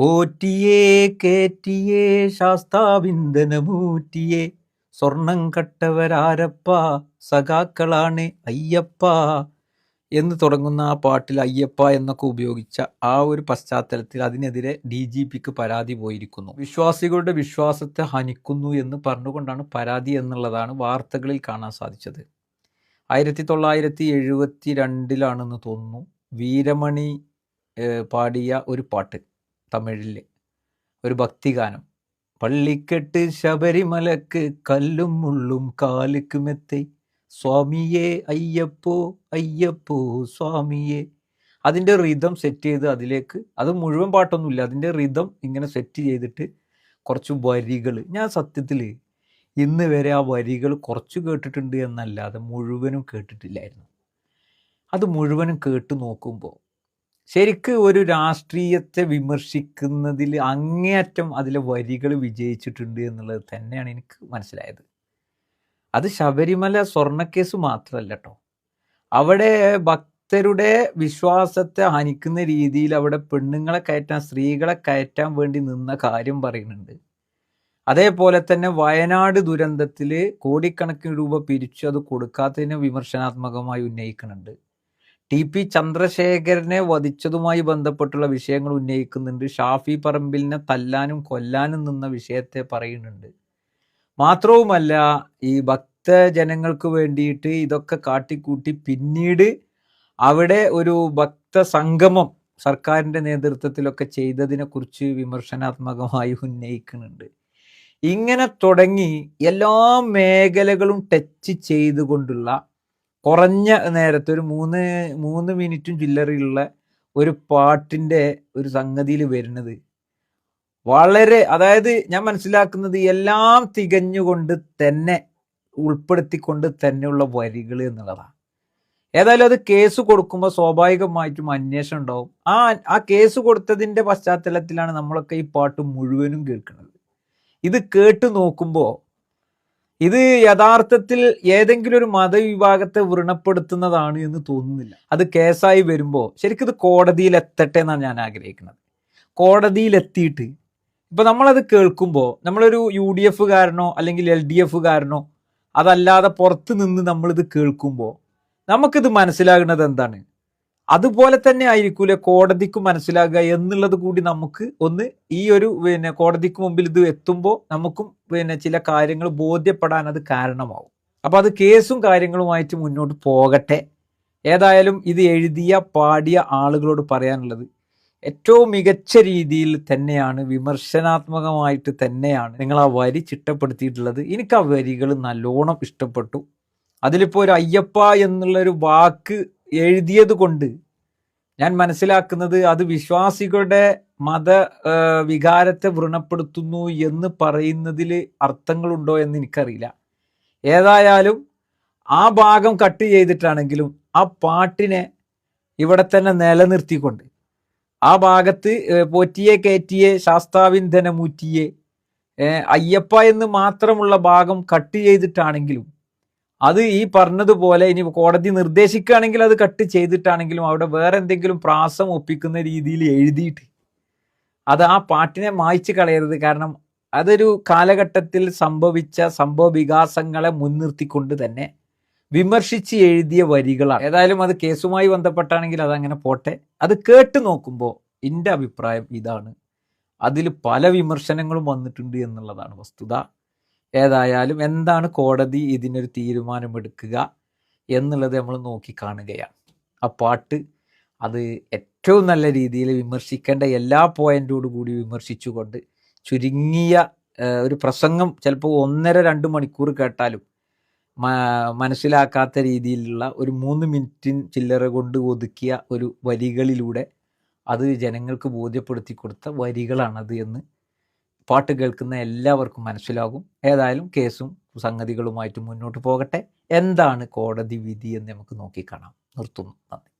പോറ്റിയേ കേറ്റിയേ ശാസ്താവിന്ദനമൂറ്റിയേ സ്വർണം കട്ടവരാരപ്പ സഖാക്കളാണ് അയ്യപ്പ എന്ന് തുടങ്ങുന്ന ആ പാട്ടിൽ അയ്യപ്പ എന്നൊക്കെ ഉപയോഗിച്ച ആ ഒരു പശ്ചാത്തലത്തിൽ അതിനെതിരെ ഡി ജി പിക്ക് പരാതി പോയിരിക്കുന്നു. വിശ്വാസികളുടെ വിശ്വാസത്തെ ഹനിക്കുന്നു എന്ന് പറഞ്ഞുകൊണ്ടാണ് പരാതി എന്നുള്ളതാണ് വാർത്തകളിൽ കാണാൻ സാധിച്ചത്. ആയിരത്തി തൊള്ളായിരത്തി എഴുപത്തി രണ്ടിലാണെന്ന് തോന്നുന്നു. വീരമണി പാടിയ ഒരു പാട്ട്. തമിഴിലെ. ഒരു ഭക്തിഗാനം. പള്ളിക്കെട്ട് ശബരിമലക്ക് കല്ലും മുള്ളും കാലുക്ക് സ്വാമിയെ അയ്യപ്പോ അയ്യപ്പോ സ്വാമിയേ. അതിന്റെ റിതം സെറ്റ് ചെയ്ത് അതിലേക്ക് അത് മുഴുവൻ പാട്ടൊന്നുമില്ല. അതിന്റെ റിതം ഇങ്ങനെ സെറ്റ് ചെയ്തിട്ട് കുറച്ച് വരികൾ. ഞാൻ സത്യത്തിൽ ഇന്ന് വരെ ആ വരികൾ കുറച്ച് കേട്ടിട്ടുണ്ട് എന്നല്ലാതെ മുഴുവനും കേട്ടിട്ടില്ലായിരുന്നു. അത് മുഴുവനും കേട്ട് നോക്കുമ്പോൾ ശരിക്ക് ഒരു രാഷ്ട്രീയത്തെ വിമർശിക്കുന്നതിൽ അങ്ങേയറ്റം അതിലെ വരികൾ വിജയിച്ചിട്ടുണ്ട് എന്നുള്ളത് തന്നെയാണ് എനിക്ക് മനസ്സിലായത്. അത് ശബരിമല സ്വർണക്കേസ് മാത്രമല്ല കേട്ടോ അവിടെ ഭക്തരുടെ വിശ്വാസത്തെ ഹനിക്കുന്ന രീതിയിൽ അവിടെ പെണ്ണുങ്ങളെ കയറ്റാൻ സ്ത്രീകളെ കയറ്റാൻ വേണ്ടി നിന്ന കാര്യം പറയുന്നുണ്ട്. അതേപോലെ തന്നെ വയനാട് ദുരന്തത്തിൽ കോടിക്കണക്കിന് രൂപ പിരിച്ചു അത് കൊടുക്കാത്തതിനെ വിമർശനാത്മകമായി ഉന്നയിക്കുന്നുണ്ട്. ടി പി ചന്ദ്രശേഖരനെ വധിച്ചതുമായി ബന്ധപ്പെട്ടുള്ള വിഷയങ്ങൾ ഉന്നയിക്കുന്നുണ്ട്. ഷാഫി പറമ്പിലിനെ തല്ലാനും കൊല്ലാനും നിന്ന വിഷയത്തെ പറയുന്നുണ്ട്. മാത്രവുമല്ല ഈ ഭക്തജനങ്ങൾക്ക് വേണ്ടിയിട്ട് ഇതൊക്കെ കാട്ടിക്കൂട്ടി പിന്നീട് അവിടെ ഒരു ഭക്ത സംഗമം സർക്കാരിന്റെ നേതൃത്വത്തിലൊക്കെ ചെയ്തതിനെ കുറിച്ച് വിമർശനാത്മകമായി ഉന്നയിക്കുന്നുണ്ട്. ഇങ്ങനെ തുടങ്ങി എല്ലാ മേഖലകളും ടച്ച് ചെയ്തുകൊണ്ടുള്ള കുറഞ്ഞ നേരത്തെ ഒരു മൂന്ന് മൂന്ന് മിനിറ്റും ചില്ലറയുള്ള ഒരു പാട്ടിന്റെ ഒരു സംഗതിയിൽ വരുന്നത്. വളരെ അതായത് ഞാൻ മനസ്സിലാക്കുന്നത് എല്ലാം തികഞ്ഞുകൊണ്ട് തന്നെ ഉൾപ്പെടുത്തിക്കൊണ്ട് തന്നെയുള്ള വരികൾ എന്നുള്ളതാണ്. ഏതായാലും അത് കേസ് കൊടുക്കുമ്പോൾ സ്വാഭാവികമായിട്ടും അന്വേഷണം ഉണ്ടാവും. ആ ആ കേസ് കൊടുത്തതിന്റെ പശ്ചാത്തലത്തിലാണ് നമ്മളൊക്കെ ഈ പാട്ട് മുഴുവനും കേൾക്കുന്നത്. ഇത് കേട്ട് നോക്കുമ്പോൾ ഇത് യഥാർത്ഥത്തിൽ ഏതെങ്കിലും ഒരു മതവിഭാഗത്തെ വ്രണപ്പെടുത്തുന്നതാണ് എന്ന് തോന്നുന്നില്ല. അത് കേസായി വരുമ്പോൾ ശരിക്കും ഇത് കോടതിയിൽ എത്തട്ടെ എന്നാണ് ഞാൻ ആഗ്രഹിക്കുന്നത്. കോടതിയിൽ എത്തിയിട്ട് ഇപ്പൊ നമ്മളത് കേൾക്കുമ്പോൾ നമ്മളൊരു യു ഡി എഫുകാരനോ അല്ലെങ്കിൽ എൽ ഡി എഫുകാരനോ അതല്ലാതെ പുറത്ത് നിന്ന് നമ്മളിത് കേൾക്കുമ്പോൾ നമുക്കിത് മനസ്സിലാകുന്നത് എന്താണ്? അതുപോലെ തന്നെ ആയിരിക്കൂലെ കോടതിക്ക് മനസ്സിലാകുക എന്നുള്ളത് കൂടി നമുക്ക് ഒന്ന് ഈ ഒരു പിന്നെ കോടതിക്ക് മുമ്പിൽ ഇത് എത്തുമ്പോൾ നമുക്കും പിന്നെ ചില കാര്യങ്ങൾ ബോധ്യപ്പെടാൻ അത് കാരണമാവും. അപ്പൊ അത് കേസും കാര്യങ്ങളുമായിട്ട് മുന്നോട്ട് പോകട്ടെ. ഏതായാലും ഇത് എഴുതിയ പാടിയ ആളുകളോട് പറയാനുള്ളത് ഏറ്റവും മികച്ച രീതിയിൽ തന്നെയാണ് വിമർശനാത്മകമായിട്ട് തന്നെയാണ് നിങ്ങൾ ആ വരി ചിട്ടപ്പെടുത്തിയിട്ടുള്ളത്. എനിക്ക് ആ വരികൾ നല്ലോണം ഇഷ്ടപ്പെട്ടു. അതിലിപ്പോൾ ഒരു അയ്യപ്പ എന്നുള്ളൊരു വാക്ക് എഴുതിയത് കൊണ്ട് ഞാൻ മനസ്സിലാക്കുന്നത് അത് വിശ്വാസികളുടെ മത വികാരത്തെ വ്രണപ്പെടുത്തുന്നു എന്ന് പറയുന്നതിൽ അർത്ഥങ്ങളുണ്ടോ എന്ന് എനിക്കറിയില്ല. ഏതായാലും ആ ഭാഗം കട്ട് ചെയ്തിട്ടാണെങ്കിലും ആ പാട്ടിനെ ഇവിടെ തന്നെ നിലനിർത്തിക്കൊണ്ട് ആ ഭാഗത്ത് പോറ്റിയെ കയറ്റിയെ ശാസ്താവിന്ധനമൂറ്റിയെ അയ്യപ്പ എന്ന് മാത്രമുള്ള ഭാഗം കട്ട് ചെയ്തിട്ടാണെങ്കിലും അത് ഈ പറഞ്ഞതുപോലെ ഇനി കോടതി നിർദ്ദേശിക്കുകയാണെങ്കിൽ അത് കട്ട് ചെയ്തിട്ടാണെങ്കിലും അവിടെ വേറെ എന്തെങ്കിലും പ്രാസം ഒപ്പിക്കുന്ന രീതിയിൽ എഴുതിയിട്ട് അത് ആ പാട്ടിനെ മായ്ച്ചു കളയരുത്. കാരണം അതൊരു കാലഘട്ടത്തിൽ സംഭവിച്ച സംഭവ വികാസങ്ങളെ മുൻനിർത്തിക്കൊണ്ട് തന്നെ വിമർശിച്ച് എഴുതിയ വരികളാണ്. ഏതായാലും അത് കേസുമായി ബന്ധപ്പെട്ടാണെങ്കിൽ അതങ്ങനെ പോട്ടെ. അത് കേട്ട് നോക്കുമ്പോൾ എന്റെ അഭിപ്രായം ഇതാണ്. അതിൽ പല വിമർശനങ്ങളും വന്നിട്ടുണ്ട് എന്നുള്ളതാണ് വസ്തുത. ഏതായാലും എന്താണ് കോടതി ഇതിനൊരു തീരുമാനമെടുക്കുക എന്നുള്ളത് നമ്മൾ നോക്കിക്കാണുകയാണ് ആ പാട്ട് അത് ഏറ്റവും നല്ല രീതിയിൽ വിമർശിക്കേണ്ട എല്ലാ പോയിന്റോടു കൂടി വിമർശിച്ചുകൊണ്ട് ചുരുങ്ങിയ ഒരു പ്രസംഗം ചിലപ്പോൾ ഒന്നര രണ്ട് മണിക്കൂർ കേട്ടാലും മനസ്സിലാക്കാത്ത രീതിയിലുള്ള ഒരു മൂന്ന് മിനിറ്റിൻ ചില്ലറ കൊണ്ട് ഒതുക്കിയ ഒരു വരികളിലൂടെ അത് ജനങ്ങൾക്ക് ബോധ്യപ്പെടുത്തി കൊടുത്ത വരികളാണത് എന്ന് പാട്ട് കേൾക്കുന്ന എല്ലാവർക്കും മനസ്സിലാകും. ഏതായാലും കേസും സംഗതികളുമായിട്ട് മുന്നോട്ട് പോകട്ടെ. എന്താണ് കോടതി വിധി എന്ന് നമുക്ക് നോക്കിക്കാണാം നിർത്തുന്നു. നന്ദി.